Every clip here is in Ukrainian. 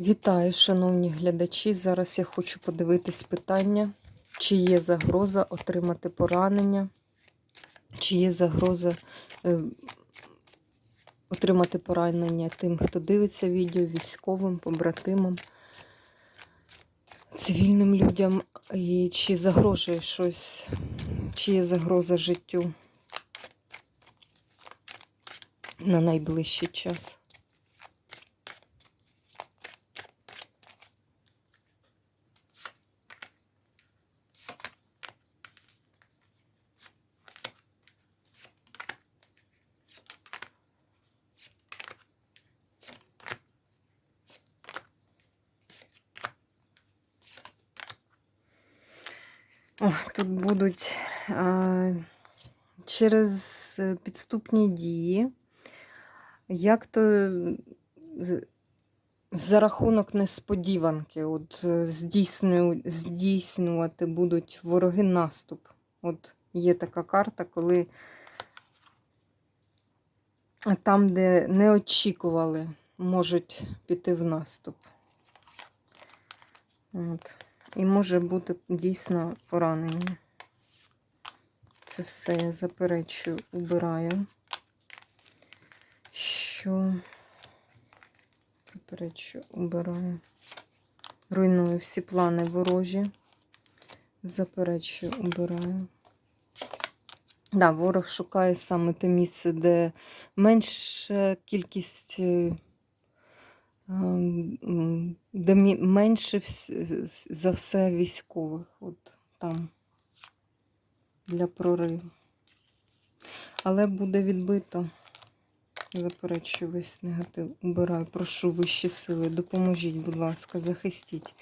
Вітаю, шановні глядачі. Зараз я хочу подивитись питання, чи є загроза отримати поранення, чи є загроза е, отримати поранення тим, хто дивиться відео, військовим, побратимам, цивільним людям, і чи загрожує щось, чи є загроза життю на найближчий час. Тут будуть а, через е, підступні дії, як то за рахунок несподіванки, от е, здійсню, здійснювати будуть вороги наступ. От є така карта, коли там, де не очікували, можуть піти в наступ. От. І може бути дійсно поранення. Це все я заперечую, убираю. Що заперечую, убираю. Руйную всі плани ворожі. Заперечую, убираю. Да, ворог шукає саме те місце, де менша кількість е, де менше за все військових. От там для прориву. Але буде відбито. Заперечую весь негатив. Убираю. Прошу вищі сили. Допоможіть, будь ласка, захистіть.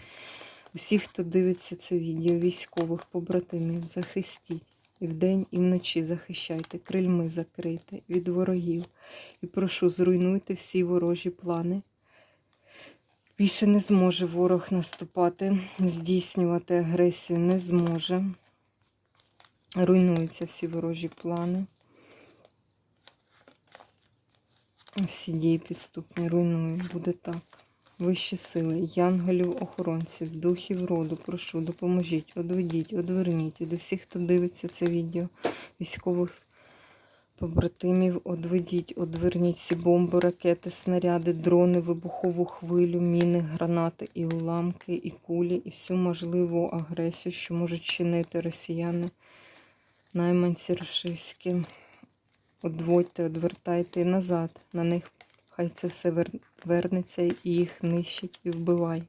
Усіх, хто дивиться це відео, військових, побратимів, захистіть. І вдень, і вночі захищайте, крильми закрийте від ворогів. І прошу, зруйнуйте всі ворожі плани. Більше не зможе ворог наступати, здійснювати агресію не зможе. Руйнуються всі ворожі плани. Всі дії підступні руйную. Буде так. Вищі сили, янголів, охоронців, духів роду, прошу, допоможіть, одведіть, одверніть від усіх, хто дивиться це відео, військових побратимів, одведіть, одверніть всі бомби, ракети, снаряди, дрони, вибухову хвилю, міни, гранати і уламки, і кулі, і всю можливу агресію, що можуть чинити росіяни, найманці російські. Одводьте, одвертайте і назад. На них хай це все вернеться і їх нищить і вбивай.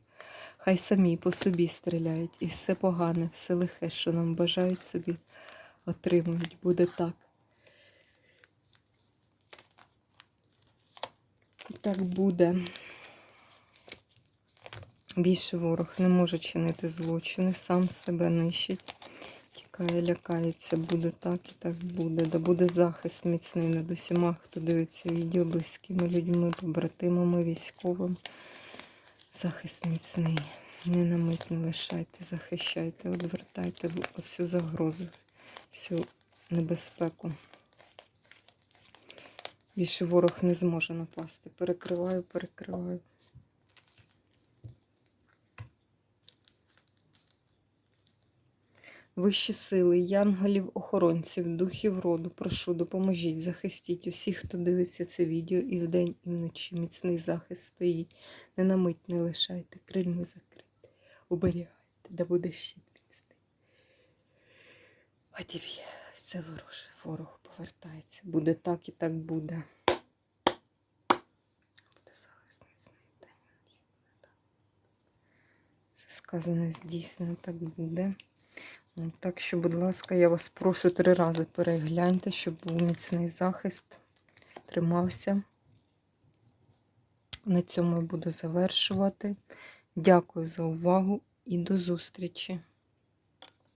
Хай самі по собі стріляють, і все погане, все лихе, що нам бажають собі, отримують. Буде так. Так буде. Більше ворог не може чинити злочини, сам себе нищить. Тікає, лякається, буде так і так буде. Да буде захист міцний над усіма, хто дивиться відео близькими людьми, побратимами, військовим. Захист міцний. Не на мить не лишайте, захищайте, одвертайте всю загрозу, всю небезпеку. Більше ворог не зможе напасти. Перекриваю, перекриваю. Вищі сили, янголів, охоронців, духів роду, прошу, допоможіть, захистіть усіх, хто дивиться це відео і вдень, і вночі. Міцний захист стоїть. Не на мить не лишайте, крильми закрийте, оберігайте, да буде щит міцний. Одів'є, це вороже, ворог повертається. Буде так і так буде. Буде так. Все сказане здійснено, так буде. Ну, Так що, будь ласка, я вас прошу три рази перегляньте, щоб був міцний захист, тримався. На цьому я буду завершувати. Дякую за увагу і до зустрічі!